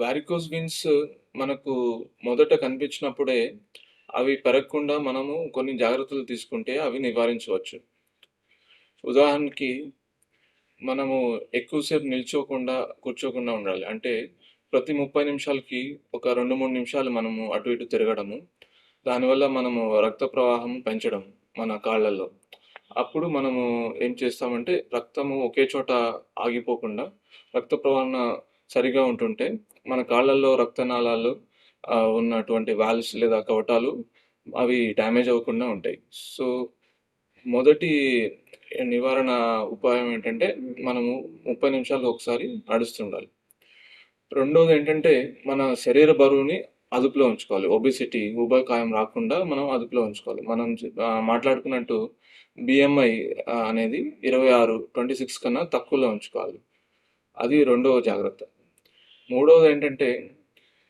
Varicose beans మనకు మొదట కనిపించినప్పుడే అవి పెరగకుండా మనము కొన్ని జాగ్రత్తలు తీసుకుంటే అవి నివారించవచ్చు. ఉదాహరణకి మనము ఎక్కువసేపు నిల్చోకుండా, కూర్చోకుండా ఉండాలి. అంటే ప్రతి 30 నిమిషాలకి ఒక 2, 3 నిమిషాలు మనము అటు ఇటు తిరగడము. దానివల్ల మనము రక్త ప్రవాహం పెంచడం మన కాళ్ళల్లో. అప్పుడు మనము ఏం చేస్తామంటే రక్తము ఒకే చోట ఆగిపోకుండా రక్త ప్రవాహం సరిగా ఉంటుంటే మన కాళ్ళల్లో రక్తనాళాలు ఉన్నటువంటి వాల్స్ లేదా కవటాలు అవి డ్యామేజ్ అవ్వకుండా ఉంటాయి. సో, మొదటి నివారణ ఉపాయం ఏంటంటే మనము ముప్పై నిమిషాలు ఒకసారి నడుస్తుండాలి. రెండోదేంటంటే మన శరీర బరువుని అదుపులో ఉంచుకోవాలి. ఒబిసిటీ ఉభయకాయం రాకుండా మనం అదుపులో ఉంచుకోవాలి. మనం మాట్లాడుకున్నట్టు బిఎంఐ అనేది ఇరవై ఆరు ట్వంటీ సిక్స్ కన్నా తక్కువలో ఉంచుకోవాలి. అది రెండవ జాగ్రత్త. మూడోదేంటంటే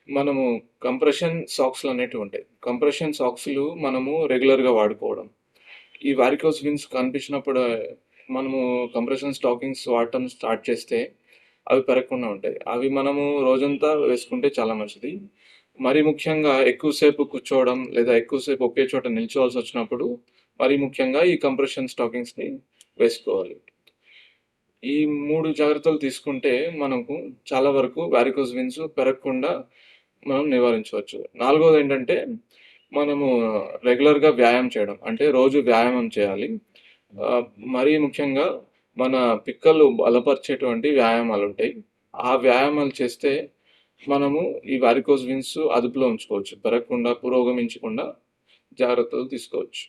మనము కంప్రెషన్ సాక్స్‌లు అనేటివి ఉంటాయి. కంప్రెషన్ సాక్స్‌లు మనము రెగ్యులర్‌గా వాడుకోవడం. ఈ వారికోస్ విన్స్ కనిపించినప్పుడు మనము కంప్రెషన్ స్టాకింగ్స్ వాడటం స్టార్ట్ చేస్తే అవి పెరగకుండా ఉంటాయి. అవి మనము రోజంతా వేసుకుంటే చాలా మంచిది. మరి ముఖ్యంగా ఎక్కువసేపు కూర్చోవడం లేదా ఎక్కువసేపు ఒకే చోట నిల్చోవాల్సి వచ్చినప్పుడు మరి ముఖ్యంగా ఈ కంప్రెషన్ స్టాకింగ్స్‌ని వేసుకోవాలి. ఈ మూడు జాగ్రత్తలు తీసుకుంటే మనకు చాలా వరకు వ్యారికోస్ విన్స్ పెరగకుండా మనం నివారించవచ్చు. నాలుగోదేంటంటే మనము రెగ్యులర్‌గా వ్యాయామం చేయడం. అంటే రోజు వ్యాయామం చేయాలి. మరీ ముఖ్యంగా మన పిక్కలు బలపరిచేటువంటి వ్యాయామాలు ఉంటాయి ఆ వ్యాయామాలు చేస్తే మనము ఈ వారికోస్ విన్స్ అదుపులో ఉంచుకోవచ్చు. పెరగకుండా, పురోగమించకుండా జాగ్రత్తలు తీసుకోవచ్చు.